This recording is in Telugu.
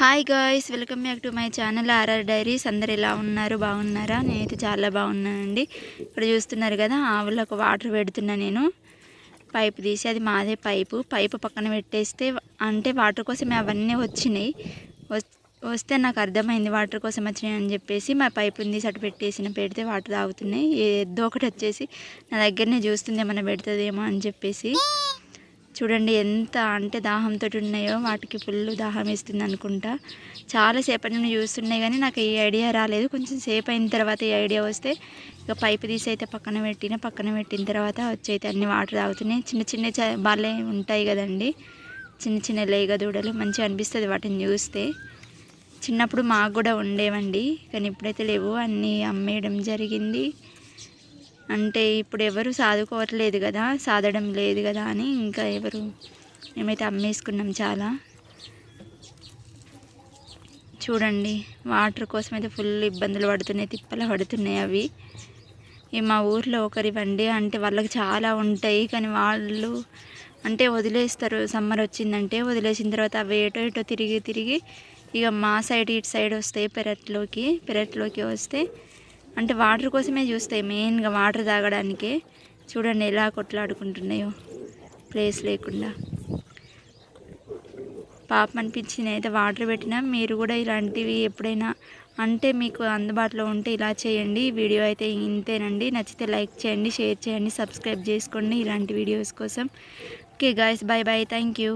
Hi guys welcome back to my channel RR diaries అందరు ఎలా ఉన్నారు? బాగున్నారా? నేనైతే చాలా బాగున్నానండి. ఇక్కడ చూస్తున్నారు కదా ఆవులకు వాటర్ పెడుతున్నా నేను. పైపు తీసి అది మాదే పైపు పైపు పక్కన పెట్టేస్తే అంటే వాటర్ కోసం అవన్నీ వచ్చినాయి. వస్- వస్తే నాకు అర్థమైంది వాటర్ కోసం వచ్చినాయి అని చెప్పేసి మా పైపుని తీసి అటు పెట్టేసిన పెడితే వాటర్ తాగుతున్నాయి. ఏదో ఒకటి వచ్చేసి నా దగ్గరనే చూస్తుంది ఏమైనా పెడుతుందేమో అని చెప్పేసి. చూడండి ఎంత అంటే దాహంతో ఉన్నాయో వాటికి ఫుల్ దాహం వేస్తుంది అనుకుంటా. చాలాసేపటి నుండి చూస్తున్నాయి కానీ నాకు ఈ ఐడియా రాలేదు. కొంచెం సేపు అయిన తర్వాత ఈ ఐడియా వస్తే ఇక పైపు తీసి అయితే పక్కన పెట్టిన పక్కన పెట్టిన తర్వాత వచ్చి అయితే అన్ని వాటర్ తాగుతున్నాయి. చిన్న చిన్న చ- బాలే ఉంటాయి కదండి. చిన్న చిన్న లేగ దూడలు మంచిగా అనిపిస్తుంది వాటిని చూస్తే. చిన్నప్పుడు మాకు కూడా ఉండేవండి. కానీ ఇప్పుడైతే లేవు. అన్నీ అమ్మేయడం జరిగింది. అంటే ఇప్పుడు ఎవరు సాదుకోవట్లేదు కదా సాదడం లేదు కదా అని ఇంకా ఎవరు మేమైతే అమ్మేసుకున్నాం చాలా. చూడండి వాటర్ కోసం అయితే ఫుల్ ఇబ్బందులు పడుతున్నాయి తిప్పలు పడుతున్నాయి అవి. ఈ మా ఊర్లో ఒకరి వండి అంటే వాళ్ళకి చాలా ఉంటాయి కానీ వాళ్ళు అంటే వదిలేస్తారు. సమ్మర్ వచ్చిందంటే వదిలేసిన తర్వాత అవి ఏటో ఏటో తిరిగి తిరిగి ఇక మా సైడ్ ఇటు సైడ్ వస్తాయి పెరట్లోకి పెరట్లోకి వస్తే అంటే వాటర్ కోసమే చూస్తాయి మెయిన్గా వాటర్ తాగడానికే చూడండి ఎలా కొట్లాడుకుంటున్నాయో. ప్లేస్ లేకుండా. పాపం అనిపించింది. అయితే వాటర్ పెట్టినా మీరు కూడా ఇలాంటివి ఎప్పుడైనా అంటే మీకు అందుబాటులో ఉంటే ఇలా చేయండి. వీడియో అయితే ఇంతేనండి. నచ్చితే లైక్ చేయండి షేర్ చేయండి సబ్స్క్రైబ్ చేసుకోండి ఇలాంటి వీడియోస్ కోసం. Okay guys bye bye thank you